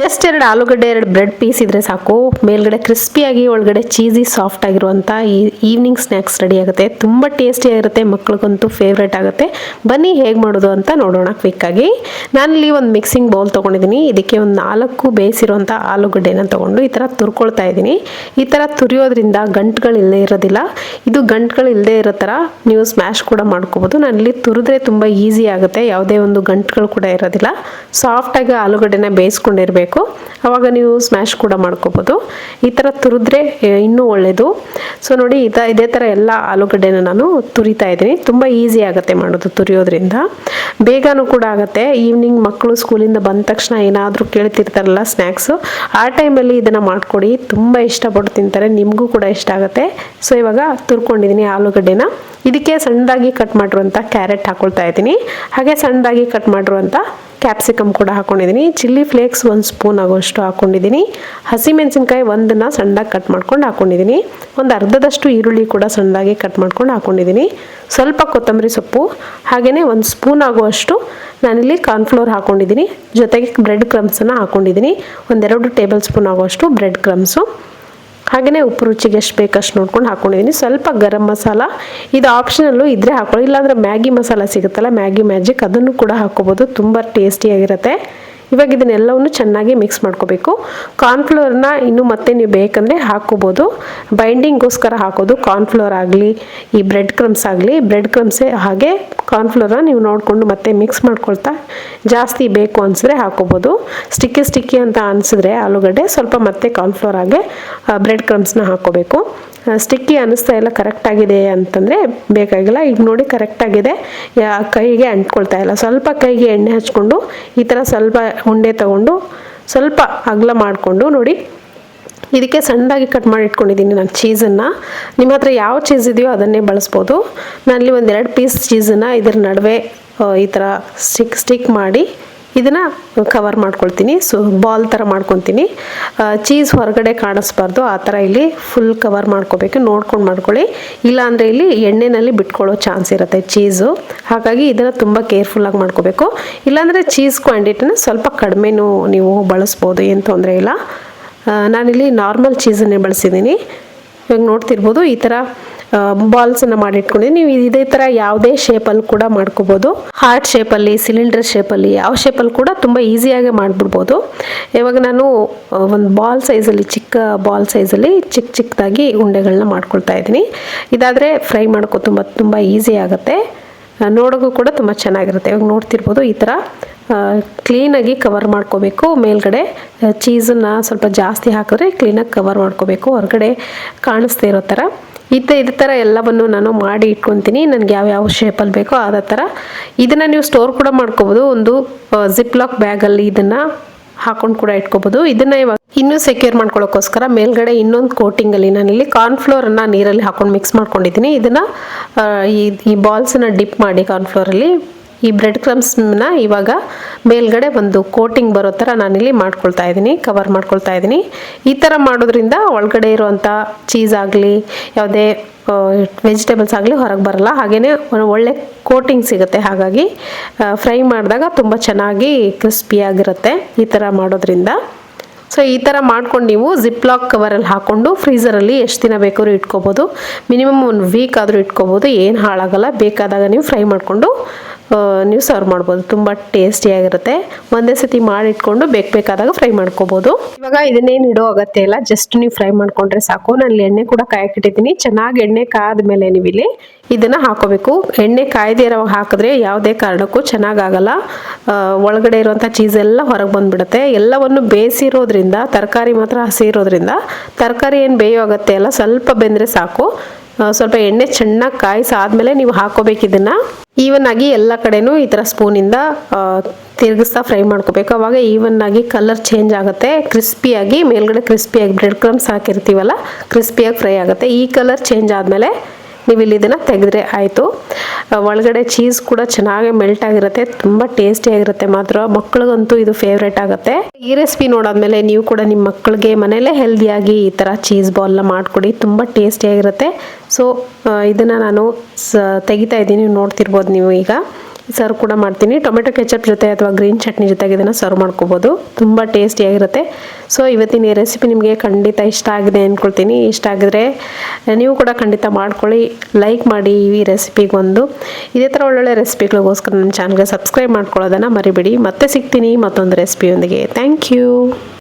Just ಎರಡು ಆಲೂಗಡ್ಡೆ, ಎರಡು ಬ್ರೆಡ್ ಪೀಸ್ ಇದ್ರೆ ಸಾಕು. ಮೇಲ್ಗಡೆ ಕ್ರಿಸ್ಪಿಯಾಗಿ ಒಳಗಡೆ ಚೀಸಿ ಸಾಫ್ಟ್ ಆಗಿರುವಂಥ ಈ ಈವ್ನಿಂಗ್ ಸ್ನ್ಯಾಕ್ಸ್ ರೆಡಿ ಆಗುತ್ತೆ. ತುಂಬ ಟೇಸ್ಟಿಯಾಗಿರುತ್ತೆ ಮಕ್ಳಿಗಂತೂ ಫೇವ್ರೇಟ್ ಆಗುತ್ತೆ. ಬನ್ನಿ ಹೇಗೆ ಮಾಡೋದು ಅಂತ ನೋಡೋಣ ಕ್ವಿಕ್ಕಾಗಿ ನಾನಿಲ್ಲಿ ಒಂದು ಮಿಕ್ಸಿಂಗ್ ಬೌಲ್ ತೊಗೊಂಡಿದ್ದೀನಿ ಇದಕ್ಕೆ ಒಂದು ನಾಲ್ಕು ಬೇಯಿಸಿರುವಂಥ ಆಲೂಗಡ್ಡೆನ ತೊಗೊಂಡು ಈ ಥರ ತುರ್ಕೊಳ್ತಾ ಇದ್ದೀನಿ ಈ ಥರ ತುರಿಯೋದ್ರಿಂದ ಗಂಟುಗಳಿಲ್ಲದೆ ಇರೋದಿಲ್ಲ. ಇದು ಗಂಟುಗಳು ಇಲ್ಲದೆ ಇರೋ ಥರ ನೀವು ಸ್ಮ್ಯಾಶ್ ಕೂಡ ಮಾಡ್ಕೋಬೋದು. ನಾನಿಲ್ಲಿ ತುರಿದ್ರೆ ತುಂಬ ಈಸಿ ಆಗುತ್ತೆ. ಯಾವುದೇ ಒಂದು ಗಂಟುಗಳು ಕೂಡ ಇರೋದಿಲ್ಲ. ಸಾಫ್ಟಾಗಿ ಆಲೂಗಡ್ಡೆನ ಬೇಯಿಸ್ಕೊಂಡಿರ್ಬೇಕು. ಅವಾಗ ನೀವು ಸ್ಮ್ಯಾಶ್ ಕೂಡ ಮಾಡ್ಕೋಬೋದು. ಈ ಥರ ತುರಿದ್ರೆ ಇನ್ನೂ ಒಳ್ಳೆಯದು ಸೊ ನೋಡಿ, ಇದ, ಇದೇ ಥರ ಎಲ್ಲ ಆಲೂಗಡ್ಡೆನ ನಾನು ತುರಿತಾ ಇದ್ದೀನಿ. ತುಂಬ ಈಸಿ ಆಗುತ್ತೆ ಮಾಡೋದು ತುರಿಯೋದ್ರಿಂದ. ಬೇಗನೂ ಕೂಡ ಆಗುತ್ತೆ. ಈವ್ನಿಂಗ್ ಮಕ್ಕಳು ಸ್ಕೂಲಿಂದ ಬಂದ ತಕ್ಷಣ ಏನಾದರೂ ಕೇಳ್ತಿರ್ತಾರಲ್ಲ ಸ್ನ್ಯಾಕ್ಸು ಆ ಟೈಮಲ್ಲಿ ಇದನ್ನು ಮಾಡಿಕೊಡಿ. ತುಂಬ ಇಷ್ಟಪಟ್ಟು ತಿಂತಾರೆ. ನಿಮಗೂ ಕೂಡ ಇಷ್ಟ ಆಗುತ್ತೆ. ಸೊ ಇವಾಗ ತುರ್ಕೊಂಡಿದ್ದೀನಿ ಆಲೂಗಡ್ಡೆನ. ಇದಕ್ಕೆ ಸಣ್ಣದಾಗಿ ಕಟ್ ಮಾಡಿರುವಂಥ ಕ್ಯಾರೆಟ್ ಹಾಕೊಳ್ತಾ ಇದ್ದೀನಿ. ಹಾಗೆ ಸಣ್ಣದಾಗಿ ಕಟ್ ಮಾಡಿರುವಂಥ ಕ್ಯಾಪ್ಸಿಕಮ್ ಕೂಡ ಹಾಕೊಂಡಿದ್ದೀನಿ. ಚಿಲ್ಲಿ ಫ್ಲೇಕ್ಸ್ ಒಂದು ಸ್ಪೂನ್ ಆಗೋಷ್ಟು ಹಾಕೊಂಡಿದ್ದೀನಿ. ಹಸಿಮೆಣಸಿನ್ಕಾಯಿ ಒಂದನ್ನು ಸಣ್ಣದಾಗಿ ಕಟ್ ಮಾಡ್ಕೊಂಡು ಹಾಕೊಂಡಿದ್ದೀನಿ. ಒಂದು ಅರ್ಧದಷ್ಟು ಈರುಳ್ಳಿ ಕೂಡ ಸಣ್ಣದಾಗಿ ಕಟ್ ಮಾಡ್ಕೊಂಡು ಹಾಕೊಂಡಿದ್ದೀನಿ. ಸ್ವಲ್ಪ ಕೊತ್ತಂಬರಿ ಸೊಪ್ಪು ಹಾಗೆಯೇ ಒಂದು ಸ್ಪೂನ್ ಆಗುವಷ್ಟು ನಾನಿಲ್ಲಿ ಕಾರ್ನ್ಫ್ಲೋರ್ ಹಾಕೊಂಡಿದ್ದೀನಿ. ಜೊತೆಗೆ ಬ್ರೆಡ್ ಕ್ರಮ್ಸನ್ನು ಹಾಕೊಂಡಿದ್ದೀನಿ. ಒಂದೆರಡು ಟೇಬಲ್ ಸ್ಪೂನ್ ಆಗುವಷ್ಟು ಬ್ರೆಡ್ ಕ್ರಮ್ಸು ಹಾಗೆಯೇ ಉಪ್ಪು ರುಚಿಗೆ ಎಷ್ಟು ಬೇಕಷ್ಟು ನೋಡ್ಕೊಂಡು ಹಾಕ್ಕೊಂಡಿದ್ದೀನಿ ಸ್ವಲ್ಪ ಗರಂ ಮಸಾಲ, ಇದು ಆಪ್ಷನಲ್ಲು ಇದ್ದರೆ ಹಾಕೊಳ್ಳಿ. ಇಲ್ಲಾಂದರೆ ಮ್ಯಾಗಿ ಮಸಾಲ ಸಿಗುತ್ತಲ್ಲ, ಮ್ಯಾಗಿ ಮ್ಯಾಜಿಕ್ ಅದನ್ನು ಕೂಡ ಹಾಕ್ಕೋಬೋದು. ತುಂಬ ಟೇಸ್ಟಿಯಾಗಿರುತ್ತೆ ಇವಾಗ ಇದನ್ನೆಲ್ಲವನ್ನು ಚೆನ್ನಾಗಿ ಮಿಕ್ಸ್ ಮಾಡ್ಕೋಬೇಕು. ಕಾರ್ನ್ಫ್ಲೋರ್ನ ಇನ್ನು ಮತ್ತೆ ನೀವು ಬೇಕಂದರೆ ಹಾಕೋಬೋದು ಬೈಂಡಿಂಗ್ಗೋಸ್ಕರ ಹಾಕೋದು. ಕಾರ್ನ್ಫ್ಲೋರ್ ಆಗಲಿ, ಈ ಬ್ರೆಡ್ ಕ್ರಮ್ಸ್ ಆಗಲಿ ಬ್ರೆಡ್ ಕ್ರಮ್ಸೇ ಹಾಗೆ ಕಾರ್ನ್ಫ್ಲೋರ್ನ ನೀವು ನೋಡಿಕೊಂಡು ಮತ್ತೆ ಮಿಕ್ಸ್ ಮಾಡ್ಕೊಳ್ತಾ ಜಾಸ್ತಿ ಬೇಕು ಅನಿಸಿದ್ರೆ ಹಾಕೋಬೋದು ಸ್ಟಿಕ್ಕಿ ಸ್ಟಿಕ್ಕಿ ಅಂತ ಅನಿಸಿದ್ರೆ ಆಲೂಗಡ್ಡೆ, ಸ್ವಲ್ಪ ಮತ್ತೆ ಕಾರ್ನ್ಫ್ಲೋರ್ ಹಾಗೆ ಬ್ರೆಡ್ ಕ್ರಮ್ಸ್ನ ಹಾಕೋಬೇಕು ಸ್ಟಿಕ್ಕಿ ಅನ್ನಿಸ್ತಾ ಇಲ್ಲ ಕರೆಕ್ಟ್ ಆಗಿದೆ ಅಂತಂದರೆ ಬೇಕಾಗಿಲ್ಲ. ಈಗ ನೋಡಿ ಕರೆಕ್ಟಾಗಿದೆ ಕೈಗೆ ಅಂಟ್ಕೊಳ್ತಾ ಇಲ್ಲ. ಸ್ವಲ್ಪ ಕೈಗೆ ಎಣ್ಣೆ ಹಚ್ಕೊಂಡು ಈ ಥರ ಸ್ವಲ್ಪ ಉಂಡೆ ತಗೊಂಡು ಸ್ವಲ್ಪ ಅಗಲ ಮಾಡಿಕೊಂಡು ನೋಡಿ. ಇದಕ್ಕೆ ಸಣ್ಣದಾಗಿ ಕಟ್ ಮಾಡಿ ಇಟ್ಕೊಂಡಿದ್ದೀನಿ ನಾನು ಚೀಸನ್ನು. ನಿಮ್ಮ ಹತ್ರ ಯಾವ ಚೀಸ್ ಇದೆಯೋ ಅದನ್ನೇ ಬಳಸ್ಬೋದು. ನಾನಲ್ಲಿ ಒಂದೆರಡು ಪೀಸ್ ಚೀಸನ್ನು ಇದ್ರ ನಡುವೆ ಈ ಥರ ಸ್ಟಿಕ್ ಸ್ಟಿಕ್ ಮಾಡಿ ಇದನ್ನು ಕವರ್ ಮಾಡ್ಕೊಳ್ತೀನಿ. ಸೊ ಬಾಲ್ ಥರ ಮಾಡ್ಕೊತೀನಿ. ಚೀಸ್ ಹೊರಗಡೆ ಕಾಣಿಸ್ಬಾರ್ದು. ಆ ಥರ ಇಲ್ಲಿ ಫುಲ್ ಕವರ್ ಮಾಡ್ಕೋಬೇಕು. ನೋಡ್ಕೊಂಡು ಮಾಡ್ಕೊಳ್ಳಿ. ಇಲ್ಲಾಂದರೆ ಇಲ್ಲಿ ಎಣ್ಣೆನಲ್ಲಿ ಬಿಟ್ಕೊಳ್ಳೋ ಚಾನ್ಸ್ ಇರುತ್ತೆ ಚೀಸು ಹಾಗಾಗಿ ಇದನ್ನು ತುಂಬ ಕೇರ್ಫುಲ್ಲಾಗಿ ಮಾಡ್ಕೋಬೇಕು. ಇಲ್ಲಾಂದರೆ ಚೀಸ್ ಕ್ವಾಂಟಿಟಿನ ಸ್ವಲ್ಪ ಕಡಿಮೆನೂ ನೀವು ಬಳಸ್ಬೋದು. ಏನು ತೊಂದರೆ ಇಲ್ಲ. ನಾನಿಲ್ಲಿ ನಾರ್ಮಲ್ ಚೀಸನ್ನೇ ಬಳಸಿದ್ದೀನಿ. ಇವಾಗ ನೋಡ್ತಿರ್ಬೋದು, ಈ ಥರ ಬಾಲ್ಸನ್ನು ಮಾಡಿಟ್ಕೊಂಡಿದ್ದೀನಿ ನೀವು ಇದೇ ಥರ ಯಾವುದೇ ಶೇಪಲ್ಲಿ ಕೂಡ ಮಾಡ್ಕೋಬೋದು. ಹಾರ್ಟ್ ಶೇಪಲ್ಲಿ ಸಿಲಿಂಡರ್ ಶೇಪಲ್ಲಿ ಯಾವ ಶೇಪಲ್ಲಿ ಕೂಡ ತುಂಬ ಈಸಿಯಾಗಿ ಮಾಡಿಬಿಡ್ಬೋದು. ಇವಾಗ ನಾನು ಒಂದು ಬಾಲ್ ಸೈಜಲ್ಲಿ ಚಿಕ್ಕ ಬಾಲ್ ಸೈಜಲ್ಲಿ ಚಿಕ್ಕ ಚಿಕ್ಕದಾಗಿ ಉಂಡೆಗಳನ್ನ ಮಾಡ್ಕೊಳ್ತಾ ಇದ್ದೀನಿ. ಇದಾದರೆ ಫ್ರೈ ಮಾಡ್ಕೋ ತುಂಬ ತುಂಬ ಈಸಿ ಆಗುತ್ತೆ. ನೋಡೋಕ್ಕೂ ಕೂಡ ತುಂಬ ಚೆನ್ನಾಗಿರುತ್ತೆ. ಇವಾಗ ನೋಡ್ತಿರ್ಬೋದು ಈ ಥರ ಕ್ಲೀನಾಗಿ ಕವರ್ ಮಾಡ್ಕೋಬೇಕು. ಮೇಲ್ಗಡೆ ಚೀಸನ್ನು ಸ್ವಲ್ಪ ಜಾಸ್ತಿ ಹಾಕಿದ್ರೆ ಕ್ಲೀನಾಗಿ ಕವರ್ ಮಾಡ್ಕೋಬೇಕು. ಹೊರಗಡೆ ಕಾಣಿಸ್ತಾ ಇರೋ ಥರ ಇದ್ದ ಇದೇ ಥರ ಎಲ್ಲವನ್ನು ನಾನು ಮಾಡಿ ಇಟ್ಕೊತೀನಿ. ನನಗೆ ಯಾವ ಯಾವ ಶೇಪಲ್ಲಿ ಬೇಕೋ ಅದೇ ಥರ ಇದನ್ನು ನೀವು ಸ್ಟೋರ್ ಕೂಡ ಮಾಡ್ಕೋಬೋದು. ಒಂದು ಜಿಪ್ ಲಾಕ್ ಬ್ಯಾಗಲ್ಲಿ ಇದನ್ನು ಹಾಕೊಂಡು ಕೂಡ ಇಟ್ಕೋಬೋದು. ಇದನ್ನು ಇವಾಗ ಇನ್ನೂ ಸೆಕ್ಯೂರ್ ಮಾಡ್ಕೊಳ್ಳೋಕ್ಕೋಸ್ಕರ ಮೇಲ್ಗಡೆ ಇನ್ನೊಂದು ಕೋಟಿಂಗಲ್ಲಿ ನಾನಿಲ್ಲಿ ಕಾರ್ನ್ಫ್ಲೋರನ್ನು ನೀರಲ್ಲಿ ಹಾಕೊಂಡು ಮಿಕ್ಸ್ ಮಾಡ್ಕೊಂಡಿದ್ದೀನಿ ಇದನ್ನು ಈ ಈ ಬಾಲ್ಸನ್ನು ಡಿಪ್ ಮಾಡಿ ಕಾರ್ನ್ಫ್ಲೋರಲ್ಲಿ ಈ ಬ್ರೆಡ್ ಕ್ರಮ್ಸ್ನ ಇವಾಗ ಮೇಲ್ಗಡೆ ಒಂದು ಕೋಟಿಂಗ್ ಬರೋ ಥರ ನಾನಿಲ್ಲಿ ಮಾಡ್ಕೊಳ್ತಾ ಇದ್ದೀನಿ ಕವರ್ ಮಾಡ್ಕೊಳ್ತಾ ಇದ್ದೀನಿ. ಈ ಥರ ಮಾಡೋದ್ರಿಂದ ಒಳಗಡೆ ಇರುವಂಥ ಚೀಸ್ ಆಗಲಿ, ಯಾವುದೇ ವೆಜಿಟೇಬಲ್ಸ್ ಆಗಲಿ ಹೊರಗೆ ಬರಲ್ಲ. ಹಾಗೆಯೇ ಒಳ್ಳೆ ಕೋಟಿಂಗ್ ಸಿಗುತ್ತೆ. ಹಾಗಾಗಿ ಫ್ರೈ ಮಾಡಿದಾಗ ತುಂಬ ಚೆನ್ನಾಗಿ ಕ್ರಿಸ್ಪಿಯಾಗಿರುತ್ತೆ ಈ ಥರ ಮಾಡೋದ್ರಿಂದ. ಸೊ ಈ ಥರ ಮಾಡ್ಕೊಂಡು ನೀವು ಜಿಪ್ಲಾಕ್ ಕವರಲ್ಲಿ ಹಾಕ್ಕೊಂಡು ಫ್ರೀಸರಲ್ಲಿ ಎಷ್ಟು ದಿನ ಬೇಕಾದ್ರೂ ಇಟ್ಕೋಬೋದು. ಮಿನಿಮಮ್ ಒಂದು ವೀಕ್ ಆದರೂ ಇಟ್ಕೋಬೋದು. ಏನು ಹಾಳಾಗಲ್ಲ. ಬೇಕಾದಾಗ ನೀವು ಫ್ರೈ ಮಾಡಿಕೊಂಡು ನೀವು ಸರ್ವ್ ಮಾಡ್ಬೋದು. ತುಂಬ ಟೇಸ್ಟಿಯಾಗಿರುತ್ತೆ ಒಂದೇ ಸತಿ ಮಾಡಿಟ್ಕೊಂಡು ಬೇಕು ಬೇಕಾದಾಗ ಫ್ರೈ ಮಾಡ್ಕೋಬೋದು. ಇವಾಗ ಇದನ್ನೇನು ಇಡೋ ಅಗತ್ಯ ಇಲ್ಲ. ಜಸ್ಟ್ ನೀವು ಫ್ರೈ ಮಾಡ್ಕೊಂಡ್ರೆ ಸಾಕು. ನಾನು ಎಣ್ಣೆ ಕೂಡ ಕಾಯಕ್ಕಿಟ್ಟಿದ್ದೀನಿ ಚೆನ್ನಾಗಿ ಎಣ್ಣೆ ಕಾದ ಮೇಲೆ ನೀವು ಇಲ್ಲಿ ಇದನ್ನು ಹಾಕೋಬೇಕು. ಎಣ್ಣೆ ಕಾಯ್ದಿರ ಹಾಕಿದ್ರೆ ಯಾವುದೇ ಕಾರಣಕ್ಕೂ ಚೆನ್ನಾಗಾಗಲ್ಲ. ಒಳಗಡೆ ಇರುವಂಥ ಚೀಸ್ ಎಲ್ಲ ಹೊರಗೆ ಬಂದುಬಿಡುತ್ತೆ. ಎಲ್ಲವನ್ನು ಬೇಯಿಸಿರೋದ್ರಿಂದ, ತರಕಾರಿ ಮಾತ್ರ ಹಸಿ ಇರೋದ್ರಿಂದ, ತರಕಾರಿ ಏನು ಬೇಯೋ ಅಗತ್ಯ ಇಲ್ಲ. ಸ್ವಲ್ಪ ಬೆಂದರೆ ಸಾಕು. ಸ್ವಲ್ಪ ಎಣ್ಣೆ ಚೆನ್ನಾಗಿ ಕಾಯಿಸಾದ್ಮೇಲೆ ನೀವು ಹಾಕೋಬೇಕು ಇದನ್ನು. ಈವನ್ ಆಗಿ ಎಲ್ಲ ಕಡೆನೂ ಈ ಥರ ಸ್ಪೂನಿಂದ ತಿರುಗಿಸ್ತಾ ಫ್ರೈ ಮಾಡ್ಕೋಬೇಕು. ಅವಾಗ ಈವನ್ ಆಗಿ ಕಲರ್ ಚೇಂಜ್ ಆಗುತ್ತೆ. ಕ್ರಿಸ್ಪಿಯಾಗಿ ಮೇಲ್ಗಡೆ ಕ್ರಿಸ್ಪಿಯಾಗಿ ಬ್ರೆಡ್ ಕ್ರಮ್ಸ್ ಹಾಕಿರ್ತೀವಲ್ಲ ಕ್ರಿಸ್ಪಿಯಾಗಿ ಫ್ರೈ ಆಗುತ್ತೆ. ಈ ಕಲರ್ ಚೇಂಜ್ ಆದಮೇಲೆ ನೀವು ಇಲ್ಲಿ ಇದನ್ನು ತೆಗೆದ್ರೆ ಆಯಿತು. ಒಳಗಡೆ ಚೀಸ್ ಕೂಡ ಚೆನ್ನಾಗಿ ಮೆಲ್ಟ್ ಆಗಿರುತ್ತೆ, ತುಂಬ ಟೇಸ್ಟಿಯಾಗಿರುತ್ತೆ ಮಾತ್ರ. ಮಕ್ಕಳಿಗಂತೂ ಇದು ಫೇವ್ರೇಟ್ ಆಗುತ್ತೆ. ಈ ರೆಸಿಪಿ ನೋಡಾದ್ಮೇಲೆ ನೀವು ಕೂಡ ನಿಮ್ಮ ಮಕ್ಕಳಿಗೆ ಮನೇಲೇ ಹೆಲ್ದಿಯಾಗಿ ಈ ಥರ ಚೀಸ್ ಬಾಲ್ನ ಮಾಡಿಕೊಡಿ, ತುಂಬ ಟೇಸ್ಟಿಯಾಗಿರುತ್ತೆ ಸೊ ಇದನ್ನು ನಾನು ಸ ತೆಗಿತಾ ಇದ್ದೀನಿ ನೋಡ್ತಿರ್ಬೋದು ನೀವು ಈಗ. ಸರ್ವ್ ಕೂಡ ಮಾಡ್ತೀನಿ. ಟೊಮೆಟೊ ಕೆಚಪ್ ಜೊತೆ ಅಥವಾ ಗ್ರೀನ್ ಚಟ್ನಿ ಜೊತೆಗೆ ಇದನ್ನು ಸರ್ವ್ ಮಾಡ್ಕೋಬೋದು. ತುಂಬ ಟೇಸ್ಟಿಯಾಗಿರುತ್ತೆ ಸೊ ಇವತ್ತಿನ ಈ ರೆಸಿಪಿ ನಿಮಗೆ ಖಂಡಿತ ಇಷ್ಟ ಆಗಿದೆ ಅಂದ್ಕೊಳ್ತೀನಿ ಇಷ್ಟ ಆಗಿದ್ರೆ ನೀವು ಕೂಡ ಖಂಡಿತ ಮಾಡ್ಕೊಳ್ಳಿ. ಲೈಕ್ ಮಾಡಿ ಈ ರೆಸಿಪಿಗೊಂದು ಇದೇ ಥರ ಒಳ್ಳೊಳ್ಳೆ ರೆಸಿಪಿಗಳಿಗೋಸ್ಕರ ನಮ್ಮ ಚಾನಲ್ಗೆ ಸಬ್ಸ್ಕ್ರೈಬ್ ಮಾಡ್ಕೊಳ್ಳೋದನ್ನು ಮರಿಬೇಡಿ. ಮತ್ತೆ ಸಿಗ್ತೀನಿ ಮತ್ತೊಂದು ರೆಸಿಪಿಯೊಂದಿಗೆ ಥ್ಯಾಂಕ್ ಯು